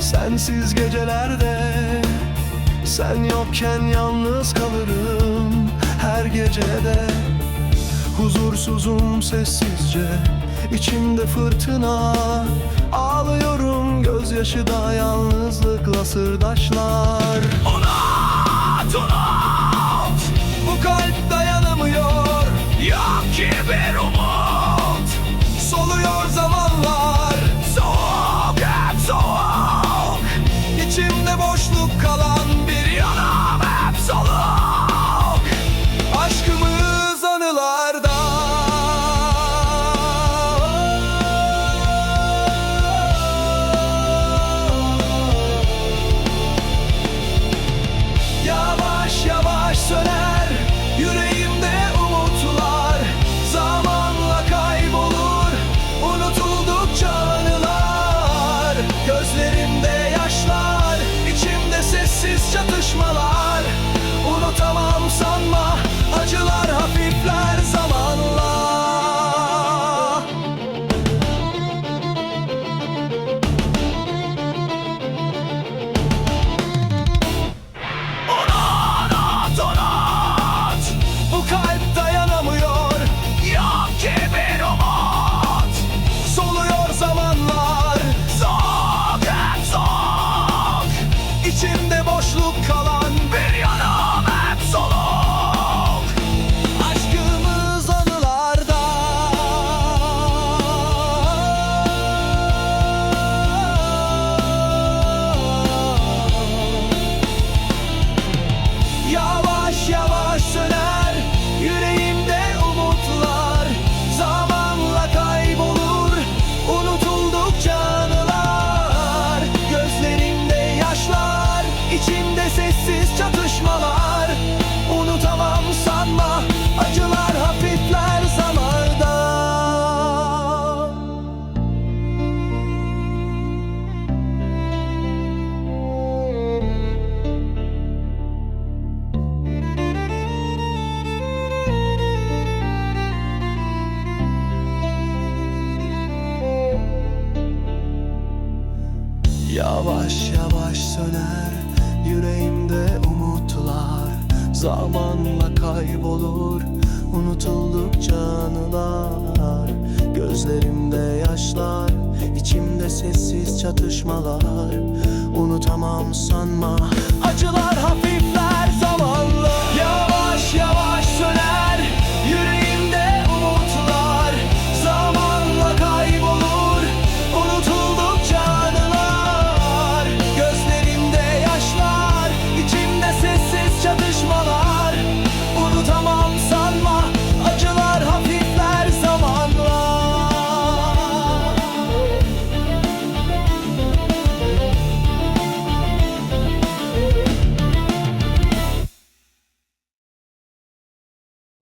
sensiz gecelerde Sen yokken yalnız kalırım. Her gecede Huzursuzum sessizce. İçimde fırtına Ağlıyorum. Gözyaşı da yalnızlıkla sırdaşlar. Unut unut Yavaş yavaş söner Yavaş yavaş söner yüreğimde umutlar Zamanla kaybolur unutuldukça anılar Gözlerimde yaşlar içimde sessiz çatışmalar Unutamam sanma